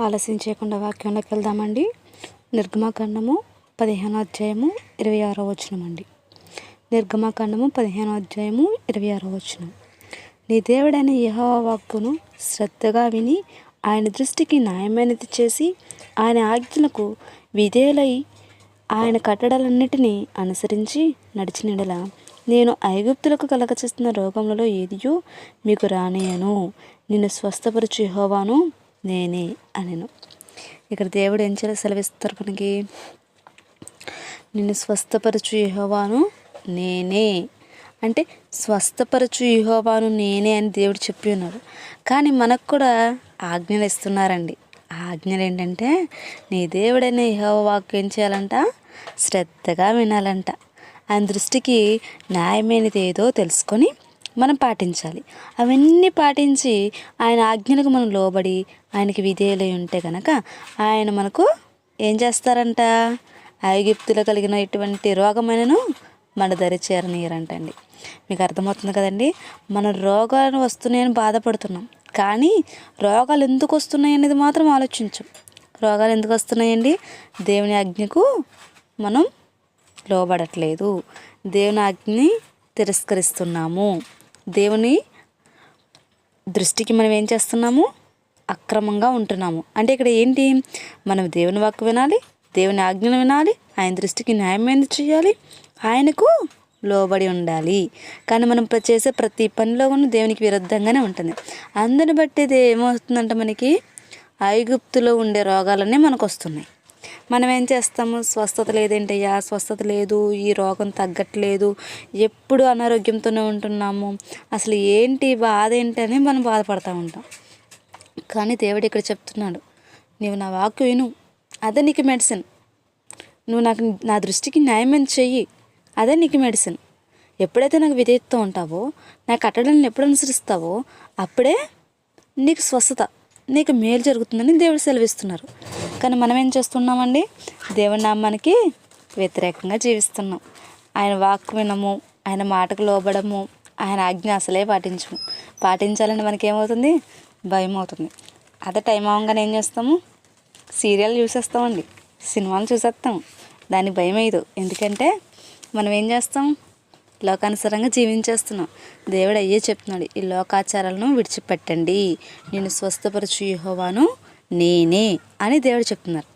ఆలస్యం చేయకుండా వాక్యంలోకి వెళ్దామండి. నిర్గమకాండము పదిహేనో అధ్యాయము ఇరవై ఆరో వచనమండి. నిర్గమకాండము పదిహేనో అధ్యాయము ఇరవై ఆరో వచనం. నీ దేవుడైన యహో వాక్కును శ్రద్ధగా విని ఆయన దృష్టికి న్యాయమైనది చేసి ఆయన ఆజ్ఞలకు విధేయులై ఆయన కట్టడలన్నిటినీ అనుసరించి నడిచినడల నేను ఐగుప్తులకు కలగచేస్తున్న రోగములలో ఏదియో మీకు రానేయను. నిన్ను స్వస్థపరచు యెహోవాను నేనే అనెను. ఇక్కడ దేవుడు ఏం చేయాలి? సెలవిస్తారు మనకి నిన్ను స్వస్థపరచు యెహోవాను నేనే. అంటే స్వస్థపరచు యెహోవాను నేనే అని దేవుడు చెప్పి ఉన్నారు కానీ మనకు కూడా ఆజ్ఞలు ఇస్తున్నారండి. ఆ ఆజ్ఞలు ఏంటంటే నీ దేవుడైన యెహోవా వాక్యం ఏం చేయాలంట? శ్రద్ధగా వినాలంట. ఆయన దృష్టికి న్యాయమైనది ఏదో తెలుసుకొని మనం పాటించాలి. అవన్నీ పాటించి ఆయన ఆజ్ఞలకు మనం లోబడి ఆయనకి విధేయులై ఉంటే కనుక ఆయన మనకు ఏం చేస్తారంట? ఐగుప్తులో కలిగిన ఇటువంటి రోగమైనను మన దరి చేరనీయరంటండి. మీకు అర్థమవుతుంది కదండి? మన రోగాలు వస్తున్నాయని బాధపడుతున్నాం. కానీ రోగాలు ఎందుకు వస్తున్నాయి అనేది మాత్రం ఆలోచించం. రోగాలు ఎందుకు వస్తున్నాయండి? దేవుని ఆజ్ఞకు మనం లోబడట్లేదు. దేవుని ఆజ్ఞని తిరస్కరిస్తున్నాము. దేవుని దృష్టికి మనం ఏం చేస్తున్నాము? అక్రమంగా ఉంటున్నాము. అంటే ఇక్కడ ఏంటి? మనం దేవుని వాక్కు వినాలి దేవుని ఆజ్ఞలు వినాలి ఆయన దృష్టికి న్యాయమైనది చేయాలి? ఆయనకు లోబడి ఉండాలి. కానీ మనం చేసే ప్రతి పనిలో కూడా దేవునికి విరుద్ధంగానే ఉంటుంది. అందరిని బట్టి ఇది ఏమవుతుందంటే మనకి ఐగుప్తులో ఉండే రోగాలన్నీ మనకు వస్తున్నాయి మనం ఏం చేస్తాము? స్వస్థత లేదేంటయ్యా స్వస్థత లేదు ఈ రోగం తగ్గట్లేదు ఎప్పుడు అనారోగ్యంతోనే ఉంటున్నాము. అసలు ఏంటి బాధ ఏంటి అని మనం బాధపడతా ఉంటాం. కానీ దేవుడు ఇక్కడ చెప్తున్నాడు నీవు నా వాక్కు విను. అదే నీకు మెడిసిన్ నువ్వు నాకు నా దృష్టికి న్యాయమైన చెయ్యి. అదే నీకు మెడిసిన్ ఎప్పుడైతే నాకు విధేయతతో ఉంటావో నా కట్టడాలను ఎప్పుడు అనుసరిస్తావో అప్పుడే నీకు స్వస్థత. నీకు మేలు జరుగుతుందని దేవుడు సెలవిస్తున్నారు. కానీ మనం ఏం చేస్తున్నామండి? దేవుడి నామానికి వ్యతిరేకంగా జీవిస్తున్నాం. ఆయన వాక్కు వినము ఆయన మాటకు లోబడము ఆయన ఆజ్ఞ అసలే పాటించము. పాటించాలని మనకి ఏమవుతుంది భయం అవుతుంది అదే టైం అవగానే ఏం చేస్తాము? సీరియల్ చూసేస్తామండి. సినిమాలు చూసేస్తాం. దానికి భయం వేయదు ఎందుకంటే మనం ఏం చేస్తాం? లోకానుసారంగా జీవించేస్తున్నాం. దేవుడు అయ్యే చెప్తున్నాడు ఈ లోకాచారాలను విడిచిపెట్టండి. నేను స్వస్థపరచు యెహోవాను నేనే అని దేవుడు చెప్తున్నారు.